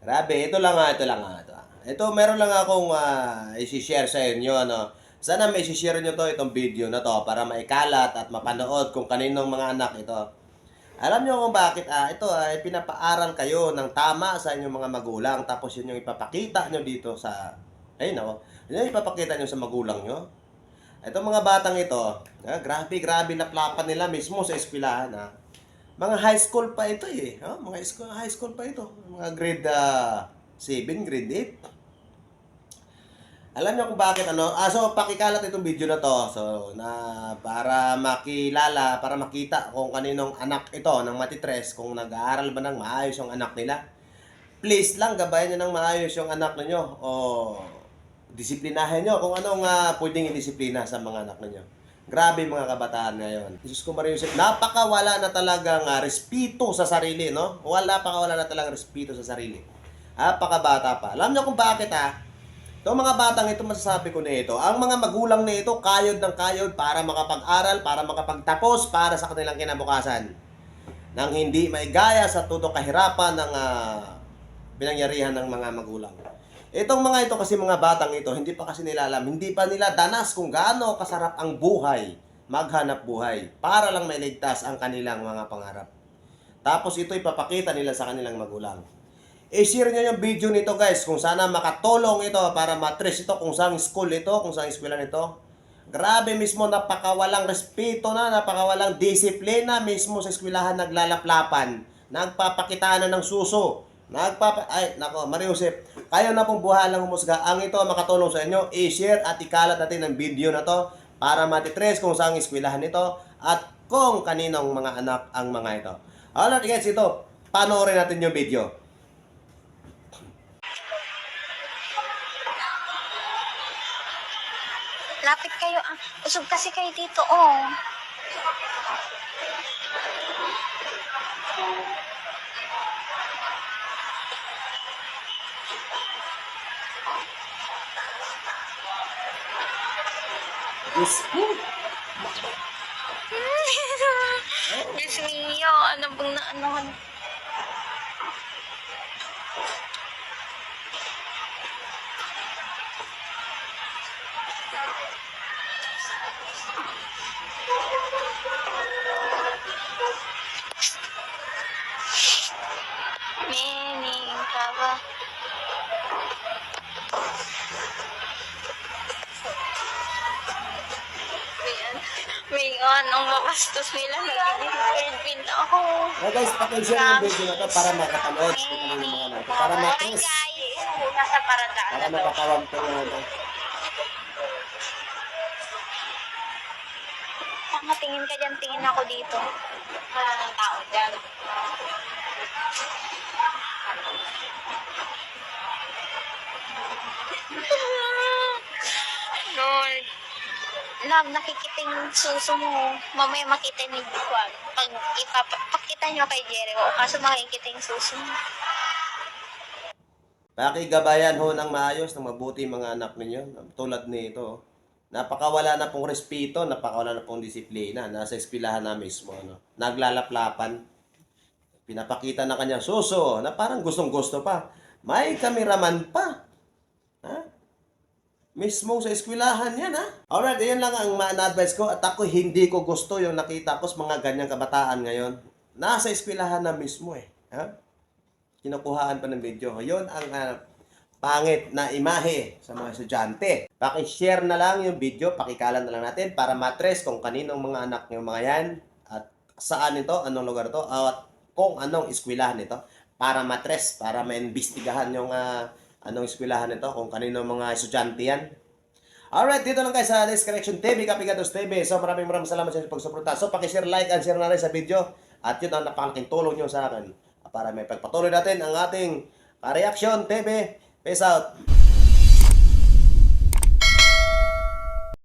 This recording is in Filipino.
Grabe, ito lang nga, ito lang nga. Ito, ah. ito meron lang akong uh, isi-share sa inyo. Ano. Sana may isi-share nyo to, itong video na to, para maikalat at mapanood kung kaninong mga anak ito. Alam nyo kung bakit ah, ito ay pinapaaral kayo ng tama sa inyong mga magulang tapos yun yung ipapakita nyo dito sa ay no, yun yung ipapakita nyo sa magulang nyo. Itong mga batang ito, ah, grabe grabe na plapan nila mismo sa eskwelahan ah. Mga high school pa ito eh. Oh, mga school, high school pa ito. Mga grade ah, 7, grade 8. Alam niyo kung bakit ano? Ah, so pakikalat itong video na to. So, na para makilala, para makita kung kaninong anak ito ng matitres, kung nag-aaral ba ng maayos yung anak nila. Please lang, gabayan niyo ng maayos yung anak ninyo. O disiplinahin niyo kung anong uh, pwedeng idisiplina sa mga anak ninyo. Grabe mga kabataan ngayon. Jesus ko Maria Joseph, napakawala na talagang uh, respeto sa sarili, no? Wala napakawala na talagang respeto sa sarili. Napakabata pa. Alam niyo kung bakit ah? Itong mga batang ito, masasabi ko na ito, ang mga magulang na ito, kayod ng kayod para makapag-aral, para makapagtapos, para sa kanilang kinabukasan. Nang hindi maigaya sa todo kahirapan ng uh, pinangyarihan ng mga magulang. Itong mga ito kasi mga batang ito, hindi pa kasi nila alam, hindi pa nila danas kung gaano kasarap ang buhay, maghanap buhay, para lang mailigtas ang kanilang mga pangarap. Tapos ito ipapakita nila sa kanilang magulang. I-share nyo yung video nito guys, kung sana makatulong ito para matrace ito, kung saan school ito, kung saan eskwela nito. Grabe mismo, napakawalang respeto na, napakawalang disiplina mismo sa eskwelahan naglalaplapan. Nagpapakita na ng suso. Nagpapa... Ay, nako, Maria Josep, kayo na pong buhalang humusga. Ang ito makatulong sa inyo, i-share at ikalat natin ang video na to para matitres kung saan eskwelahan nito at kung kaninong mga anak ang mga ito. Alright guys, ito, panoorin natin yung video. Lapit kayo. Ah. Usog kasi kayo dito, oh. Diyos ko. Diyos mio, ano bang na ano? May anong mabastos nila. Nagiging pin ako. Oh guys, pakishare yung video na to para makapanood. Para guys! Nasa paradaan Para na to. makakawag to nga ito. Tama, tingin ka dyan, tingin ako dito. Wala nang tao dyan. Love, nakikiting suso mo. Mamaya makita ni Juan. Pag ipapakita nyo kay Jericho, kaso makikiting suso mo. Pakigabayan ho ng maayos, ng mabuti mga anak ninyo. Tulad nito. Napakawala na pong respeto, napakawala na pong disiplina. Nasa espilahan na mismo. Ano. Naglalaplapan. Pinapakita na kanyang suso na parang gustong gusto pa. May kameraman pa. Mismo sa eskwelahan yan, ha? Alright, yan lang ang ma-advise ko. At ako hindi ko gusto yung nakita ko sa mga ganyang kabataan ngayon. Nasa eskwelahan na mismo, eh. Ha? kinukuhaan pa ng video. Yun ang ah, pangit na imahe sa mga estudyante. Paki-share na lang yung video, pakikalan na lang natin para matres kung kaninong mga anak ng mga yan at saan ito, anong lugar ito, at kung anong eskwelahan ito para matres, para maimbestigahan yung ah, anong eskwelahan ito, kung kaninong mga estudyante yan. Alright, dito lang guys sa This Correction TV, Kapigatos TV. So maraming maraming salamat sa pagsuporta. So paki-share, like, and share na rin sa video. At yun ang napakalaking tulong nyo sa akin para may pagpatuloy natin ang ating Reaction TV. Peace out!